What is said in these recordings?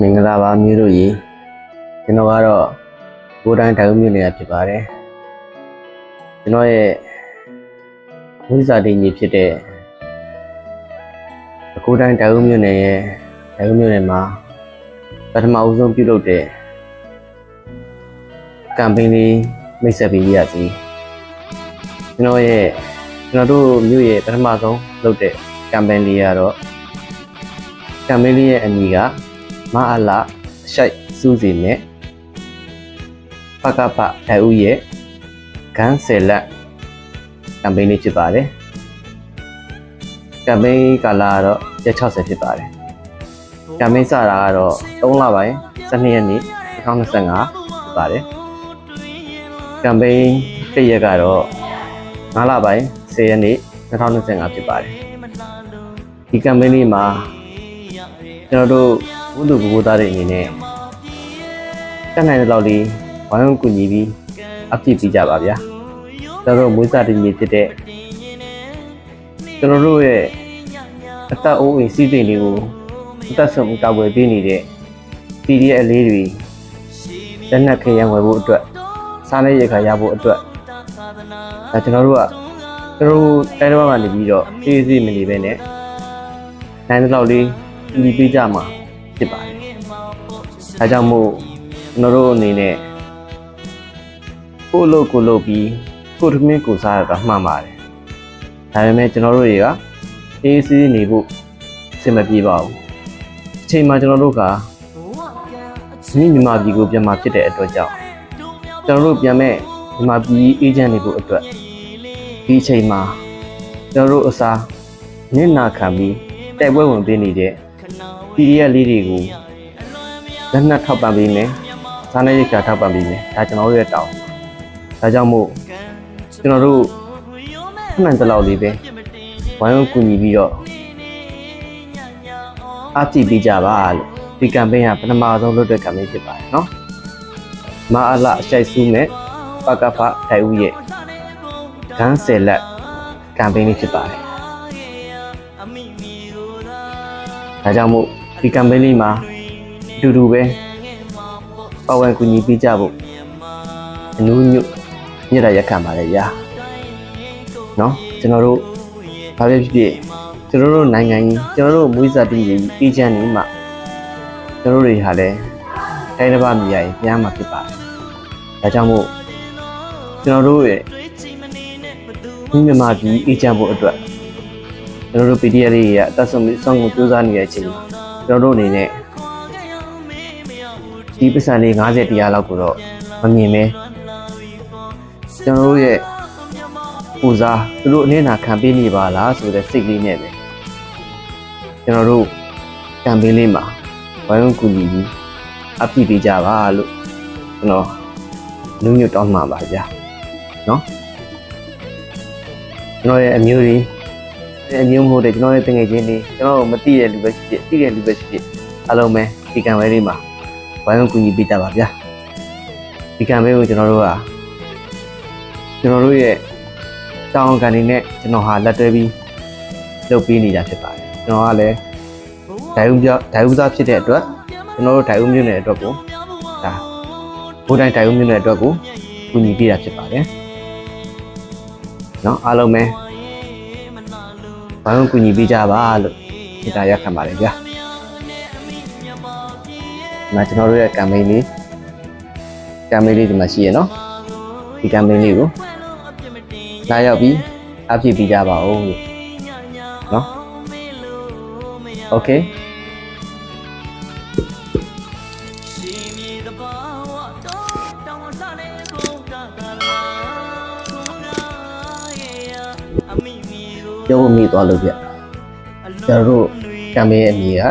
မင်္ဂလာပါမျိုးတို့ရေကျွန်တော်ကတော့ကိုယ်တိုင်တိုင်ဦးမြို့နယ်ကဖြစ်ပါတယ်ကျွန်တော်ရဲ့ဝိဇာတိညီဖြစ်တဲ့ကိုယ်တိုင်တိုင်ဦးမြို့နယ်ရဲ့တိုင်ဦးမြို့နယ်မှာပထမအဦးဆုံးပြုလုပ်တဲ့ကမ်ပိန်းလေးမိတ်ဆက်ပေးရစီကျွန်တော်ရဲ့ကျွန်တော်တို့မြို့ရဲ့ပထမဆုံးလုပ်တဲ့ကမ်ပိန်းလေးကတော့ကမ်ပိန်းလေးရဲ့အမည်က မအလာရှိုက်စူးစီနဲ့ပကပတိုင်ဦးရဲ့ဂန်းဆယ်လက်ကမ်ပိန်းလေးဖြစ်ပါတယ်ကမ်ပိန်းကာလကတော့ရက်60ဖြစ်ပါတယ်ကမ်ပိန်းစတာကတော့3လပိုင်း12ရက်နေ့2025ဖြစ်ပါတယ်ကမ်ပိန်းတစ်ရက်ကတော့9လပိုင်း10ရက်နေ့2025ဖြစ်ပါတယ်ဒီကမ်ပိန်းလေးမှာကျွန်တော်တို့ ဘုသူဘိုးသားတွေအနေနဲ့တက်နိုင်တဲ့လောက်လေးဝိုင်းဝန်းကူညီပြီးအပြည့်ပေးကြပါဗျာကျွန်တော်တို့မွေးစားတင်ကြီးဖြစ်တဲ့ကျွန်တော်တို့ရဲ့အသက်အိုးအိမ်စီးစိမ်တွေကိုအသက်ဆုံးကာကွယ်ပေးနေတဲ့ PDF အလေးတွေလက်နက်ခဲရန်ဝယ်ဖို့အတွက်စားနေရခါရဖို့အတွက်ဒါကျွန်တော်တို့ကကျွန်တော်တို့တိုင်းတော်ကနေပြီးတော့အေးစီးမနေပဲနဲ့နိုင်တဲ့လောက်လေးညီပေးကြမှာ ဖြစ်ပါတယ်။ဒါကြောင့်မို့ကျွန်တော်တို့အနေနဲ့ကိုယ့်အလုပ်ကိုယ်လုပ်ပြီးကိုယ်ထမင်းကိုယ်စားရတာမှန်ပါတယ်။ဒါပေမဲ့ကျွန်တော်တို့တွေကအေးစီးနေဖို့အဆင်မပြေပါဘူး။အချိန်မှကျွန်တော်တို့ကမိမြန်မာပြည်ကိုပြန်มาဖြစ်တဲ့အတွက်ကြောင့်ကျွန်တော်တို့ပြန်မဲ့မြန်မာပြည်အေဂျင့်တွေဖို့အတွက်ဒီအချိန်မှာကျွန်တော်တို့အစားနစ်နာခံပြီးတိုက်ပွဲဝင်ပေးနေတဲ့ PDF လေးတွေကိုလက်နက်ထောက်ပံ့ပေးမယ်။စားနပ်ရိက္ခာထောက်ပံ့ပေးမယ်။ဒါကျွန်တော်တို့ရဲ့တောင်း။ဒါကြောင့်မို့ကျွန်တော်တို့ခဏတလောက်လေးပဲဝိုင်းဝန်းကူညီပြီးတော့အားကြည့်ပေးကြပါလို့ဒီကမ်ပိန်းကပထမဆုံးလုပ်တဲ့ကမ်ပိန်းဖြစ်ပါတယ်နော်။မအားလအရှိုက်စုမဲ့ပကဖတိုင်ဦးရဲ့ဂန်းဆယ်လက်ကမ်ပိန်းလေးဖြစ်ပါတယ်။ဒါကြောင့်မို့ ဒီကမ်ပိန်းလေးမှာအတူတူပဲပါဝင်ကူညီပေးကြဖို့အနူးညွတ်ညရရက်ခံပါလေဗျာနော်ကျွန်တော်တို့ဘာပဲဖြစ်ဖြစ်ကျွန်တော်တို့နိုင်ငံကြီးကျွန်တော်တို့မွေးစားတီးကြီးအေဂျင့်တွေမှာကျွန်တော်တို့တွေဟာလည်းတိုင်းတစ်ပါးမြည်ရရင်ပြန်မှာဖြစ်ပါတယ်ဒါကြောင့်မို့ကျွန်တော်တို့ရဲ့ဒီမြန်မာပြည်အေဂျင့်ဖို့အတွက်ကျွန်တော်တို့ PDF တွေရဲ့အသက်ဆုံးပြီးစောင့်ကိုစူးစမ်းနေတဲ့အချိန်မှာ ကျွန်တော်တို့အနေနဲ့ဒီပစ္စံလေး90တရားလောက်ကိုတော့မမြင်ပဲကျွန်တော်တို့ရဲ့ပူစားသူတို့အနေနာခံပေးနေပါလားဆိုတဲ့စိတ်လေးနဲ့ပဲကျွန်တော်တို့ကမ်ပိန်းလေးမှာဝိုင်းဝန်းကူညီပြီးအပြည့်ပေးကြပါလို့ကျွန်တော်လူမျိုးတောင်းမှာပါဗျာနော်ကျွန်တော်ရဲ့အမျိုးကြီး အမျိုးမဟုတ်တဲ့ကျွန်တော်ရဲ့တငယ်ချင်းလေးကျွန်တော်တို့မသိတဲ့လူပဲဖြစ်ဖြစ်သိတဲ့လူပဲဖြစ်ဖြစ်အားလုံးပဲဒီကံဝဲလေးမှာဝိုင်းဝန်းကူညီပေးကြပါဗျာဒီကံဝဲကိုကျွန်တော်တို့ကကျွန်တော်တို့ရဲ့တောင်းကန်နေနဲ့ကျွန်တော်ဟာလက်တွဲပြီးလုပ်ပေးနေတာဖြစ်ပါတယ်ကျွန်တော်ကလည်းဒိုင်ဦးပြဒိုင်ဦးသားဖြစ်တဲ့အတွက်ကျွန်တော်တို့ဒိုင်ဦးမြို့နယ်အတွက်ကိုဒါဘိုးတိုင်းဒိုင်ဦးမြို့နယ်အတွက်ကိုကူညီပေးတာဖြစ်ပါတယ်เนาะအားလုံးပဲ ဘာလို့ကူညီပေးကြပါလို့ဒီတာရက်ခံပါတယ်ဗျာ။ဒါကျွန်တော်တို့ရဲ့ကမ်ပိန်းလေးကမ်ပိန်းလေးဒီမှာရှိရနော်။ဒီကမ်ပိန်းလေးကိုလာရောက်ပြီးအပြည့်ပေးကြပါဦးလို့နော်။ Okay ပြောဖို့မိသွားလို့ဗျ။ကျွန်တော်တို့ကမ်ပိန်းရဲ့အမည်က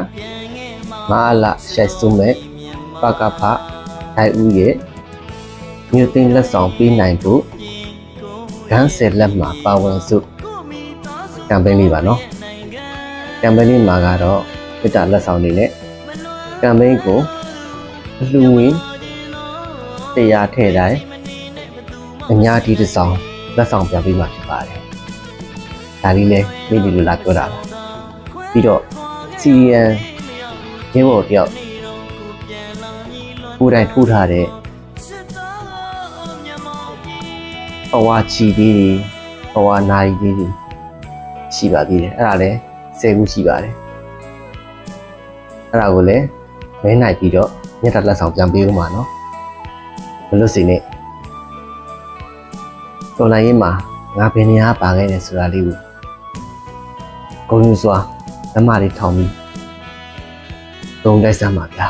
မအားလရှိုက်စုမဲ့ပကဖဒိုင်ဦးရဲ့မြို့သိမ်းလက်ဆောင်ပေးနိုင်ဖို့ဂန်းဆယ်လက်မှာပါဝင်စုကမ်ပိန်းလေးပါနော်ကမ်ပိန်းလေးမှာကတော့ပြတာလက်ဆောင်တွေနဲ့ကမ်ပိန်းကိုအလှူငွေတရားထည့်တိုင်းအများကြီးတစ်ဆောင်လက်ဆောင်ပြန်ပေးမှာဖြစ်ပါတယ် ဒါလေးလဲမိဒီလိုလာပြောတာပါပြီးတော့ CN ရင်းဘော်တယောက်ကိုယ်တိုင်ထိုးထားတဲ့ဘဝချီလေးတွေဘဝနိုင်လေးတွေရှိပါသေးတယ်အဲ့ဒါလည်း10ခုရှိပါတယ်အဲ့ဒါကိုလည်းမဲနိုင်ပြီးတော့မြတ်တာလက်ဆောင်ပြန်ပေးဦးမှာနော်ဘယ်လိုစိနေတော်လိုင်းရင်မှာငါဘယ်နေရာပါခဲ့တယ်ဆိုတာလေးကို ဂုံယူစွာလက်မလေးထောင်ပြီးသုံးတိုက်စမ်းပါဗျာ